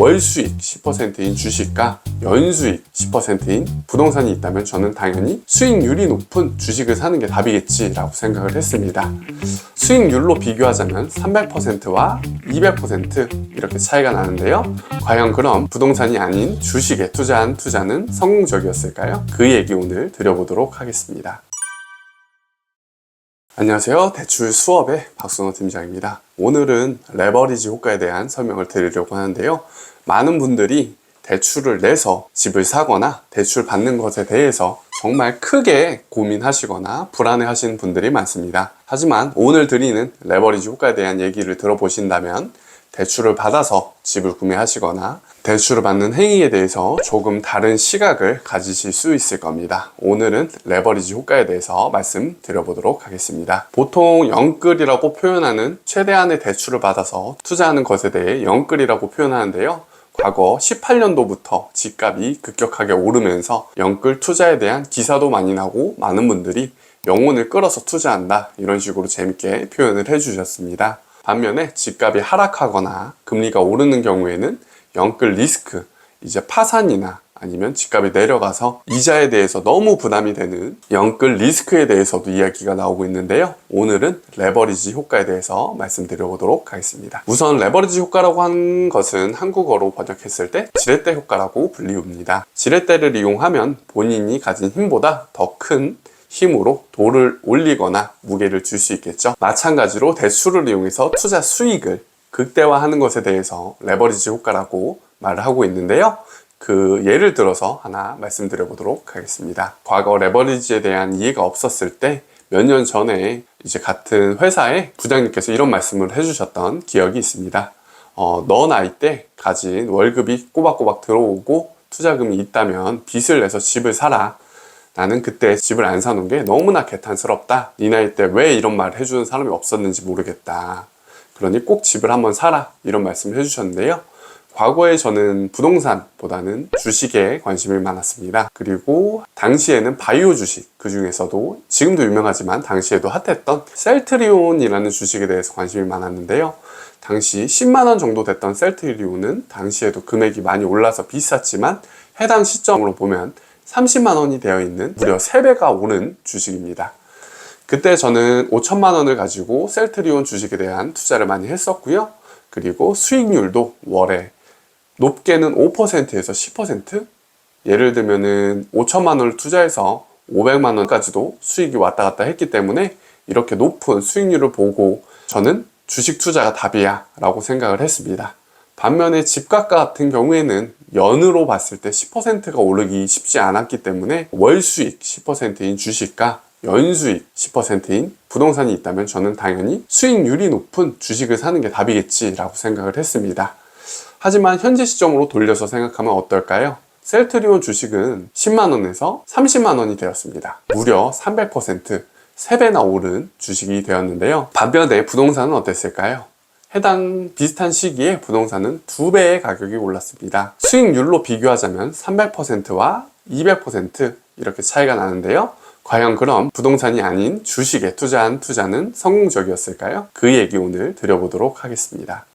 월 수익 10%인 주식과 연수익 10%인 부동산이 있다면 저는 당연히 수익률이 높은 주식을 사는 게 답이겠지라고 생각을 했습니다. 수익률로 비교하자면 300%와 200% 이렇게 차이가 나는데요. 과연 그럼 부동산이 아닌 주식에 투자한 투자는 성공적이었을까요? 그 얘기 오늘 드려보도록 하겠습니다. 안녕하세요. 대출 수업의 박순호 팀장입니다. 오늘은 레버리지 효과에 대한 설명을 드리려고 하는데요. 많은 분들이 대출을 내서 집을 사거나 대출 받는 것에 대해서 정말 크게 고민하시거나 불안해 하시는 분들이 많습니다. 하지만 오늘 드리는 레버리지 효과에 대한 얘기를 들어보신다면 대출을 받아서 집을 구매하시거나 대출을 받는 행위에 대해서 조금 다른 시각을 가지실 수 있을 겁니다. 오늘은 레버리지 효과에 대해서 말씀드려보도록 하겠습니다. 보통 영끌이라고 표현하는 최대한의 대출을 받아서 투자하는 것에 대해 영끌이라고 표현하는데요. 과거 18년도부터 집값이 급격하게 오르면서 영끌 투자에 대한 기사도 많이 나고 많은 분들이 영혼을 끌어서 투자한다 이런 식으로 재밌게 표현을 해주셨습니다. 반면에 집값이 하락하거나 금리가 오르는 경우에는 영끌 리스크, 이제 파산이나 아니면 집값이 내려가서 이자에 대해서 너무 부담이 되는 영끌 리스크에 대해서도 이야기가 나오고 있는데요. 오늘은 레버리지 효과에 대해서 말씀드려 보도록 하겠습니다. 우선 레버리지 효과라고 하는 것은 한국어로 번역했을 때 지렛대 효과라고 불리웁니다. 지렛대를 이용하면 본인이 가진 힘보다 더큰 힘으로 돌을 올리거나 무게를 줄 수 있겠죠. 마찬가지로 대출을 이용해서 투자 수익을 극대화하는 것에 대해서 레버리지 효과라고 말을 하고 있는데요. 그 예를 들어서 하나 말씀드려 보도록 하겠습니다. 과거 레버리지에 대한 이해가 없었을 때 몇 년 전에 이제 같은 회사에 부장님께서 이런 말씀을 해주셨던 기억이 있습니다. 어, 너 나이 때 가진 월급이 꼬박꼬박 들어오고 투자금이 있다면 빚을 내서 집을 사라. 나는 그때 집을 안 사놓은 게 너무나 개탄스럽다. 네 나이 때 왜 이런 말을 해주는 사람이 없었는지 모르겠다. 그러니 꼭 집을 한번 사라. 이런 말씀을 해주셨는데요. 과거에 저는 부동산보다는 주식에 관심이 많았습니다. 그리고 당시에는 바이오 주식, 그 중에서도 지금도 유명하지만 당시에도 핫했던 셀트리온이라는 주식에 대해서 관심이 많았는데요. 당시 10만원 정도 됐던 셀트리온은 당시에도 금액이 많이 올라서 비쌌지만 해당 시점으로 보면 30만 원이 되어 있는 무려 3배가 오른 주식입니다. 그때 저는 5천만 원을 가지고 셀트리온 주식에 대한 투자를 많이 했었고요. 그리고 수익률도 월에 높게는 5%에서 10% 예를 들면은 5천만 원을 투자해서 500만 원까지도 수익이 왔다 갔다 했기 때문에 이렇게 높은 수익률을 보고 저는 주식 투자가 답이야 라고 생각을 했습니다. 반면에 집값 같은 경우에는 연으로 봤을 때 10%가 오르기 쉽지 않았기 때문에 월 수익 10%인 주식과 연수익 10%인 부동산이 있다면 저는 당연히 수익률이 높은 주식을 사는 게 답이겠지라고 생각을 했습니다. 하지만 현재 시점으로 돌려서 생각하면 어떨까요? 셀트리온 주식은 10만원에서 30만원이 되었습니다. 무려 300% 3배나 오른 주식이 되었는데요. 반면에 부동산은 어땠을까요? 해당 비슷한 시기에 부동산은 2배의 가격이 올랐습니다. 수익률로 비교하자면 300%와 200% 이렇게 차이가 나는데요. 과연 그럼 부동산이 아닌 주식에 투자한 투자는 성공적이었을까요? 그 얘기 오늘 드려보도록 하겠습니다.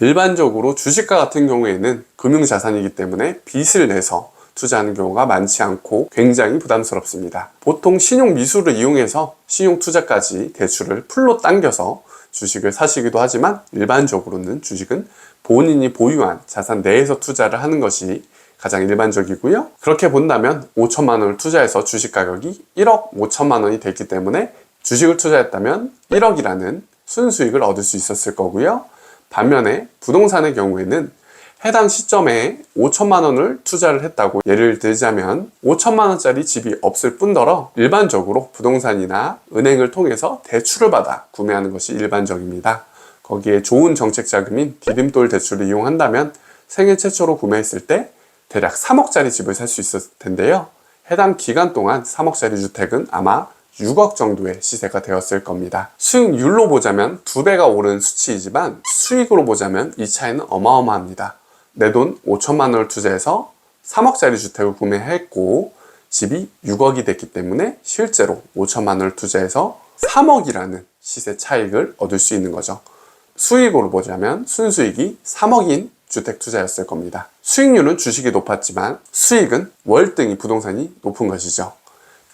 일반적으로 주식과 같은 경우에는 금융자산이기 때문에 빚을 내서 투자하는 경우가 많지 않고 굉장히 부담스럽습니다. 보통 신용 미수를 이용해서 신용 투자까지 대출을 풀로 당겨서 주식을 사시기도 하지만 일반적으로는 주식은 본인이 보유한 자산 내에서 투자를 하는 것이 가장 일반적이고요. 그렇게 본다면 5천만 원을 투자해서 주식 가격이 1억 5천만 원이 됐기 때문에 주식을 투자했다면 1억이라는 순수익을 얻을 수 있었을 거고요. 반면에 부동산의 경우에는 해당 시점에 5천만 원을 투자를 했다고 예를 들자면 5천만 원짜리 집이 없을 뿐더러 일반적으로 부동산이나 은행을 통해서 대출을 받아 구매하는 것이 일반적입니다. 거기에 좋은 정책 자금인 디딤돌 대출을 이용한다면 생애 최초로 구매했을 때 대략 3억짜리 집을 살 수 있었을 텐데요. 해당 기간 동안 3억짜리 주택은 아마 6억 정도의 시세가 되었을 겁니다. 수익률로 보자면 2배가 오른 수치이지만 수익으로 보자면 이 차이는 어마어마합니다. 내 돈 5천만 원을 투자해서 3억짜리 주택을 구매했고 집이 6억이 됐기 때문에 실제로 5천만 원을 투자해서 3억이라는 시세 차익을 얻을 수 있는 거죠. 수익으로 보자면 순수익이 3억인 주택 투자였을 겁니다. 수익률은 주식이 높았지만 수익은 월등히 부동산이 높은 것이죠.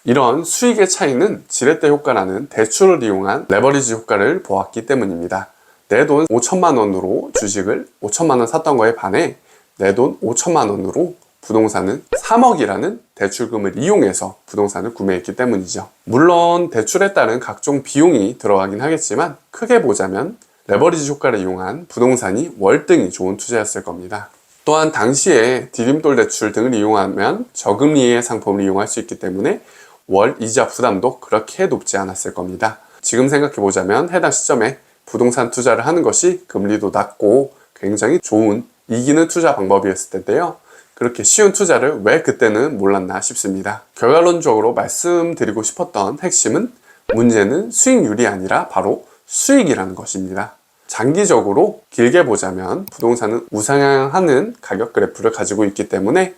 이런 수익의 차이는 지렛대 효과라는 대출을 이용한 레버리지 효과를 보았기 때문입니다. 내 돈 5천만 원으로 주식을 5천만 원 샀던 거에 반해 내 돈 5천만 원으로 부동산은 3억이라는 대출금을 이용해서 부동산을 구매했기 때문이죠. 물론 대출에 따른 각종 비용이 들어가긴 하겠지만 크게 보자면 레버리지 효과를 이용한 부동산이 월등히 좋은 투자였을 겁니다. 또한 당시에 디딤돌 대출 등을 이용하면 저금리의 상품을 이용할 수 있기 때문에 월 이자 부담도 그렇게 높지 않았을 겁니다. 지금 생각해 보자면 해당 시점에 부동산 투자를 하는 것이 금리도 낮고 굉장히 좋은 이기는 투자 방법이었을 텐데요. 그렇게 쉬운 투자를 왜 그때는 몰랐나 싶습니다. 결과론적으로 말씀드리고 싶었던 핵심은 문제는 수익률이 아니라 바로 수익이라는 것입니다. 장기적으로 길게 보자면 부동산은 우상향하는 가격 그래프를 가지고 있기 때문에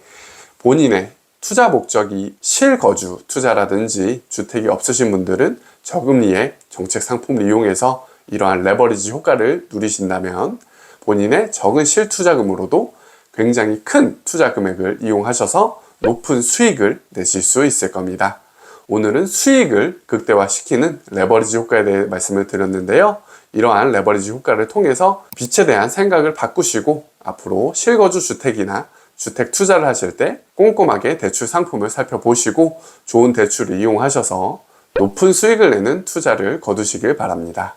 본인의 투자 목적이 실거주 투자라든지 주택이 없으신 분들은 저금리의 정책 상품을 이용해서 이러한 레버리지 효과를 누리신다면 본인의 적은 실투자금으로도 굉장히 큰 투자 금액을 이용하셔서 높은 수익을 내실 수 있을 겁니다. 오늘은 수익을 극대화시키는 레버리지 효과에 대해 말씀을 드렸는데요. 이러한 레버리지 효과를 통해서 빛에 대한 생각을 바꾸시고 앞으로 실거주 주택이나 주택 투자를 하실 때 꼼꼼하게 대출 상품을 살펴보시고 좋은 대출을 이용하셔서 높은 수익을 내는 투자를 거두시길 바랍니다.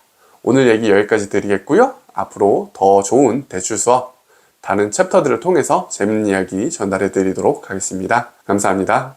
오늘 얘기 여기까지 드리겠고요. 앞으로 더 좋은 대출 수업, 다른 챕터들을 통해서 재밌는 이야기 전달해 드리도록 하겠습니다. 감사합니다.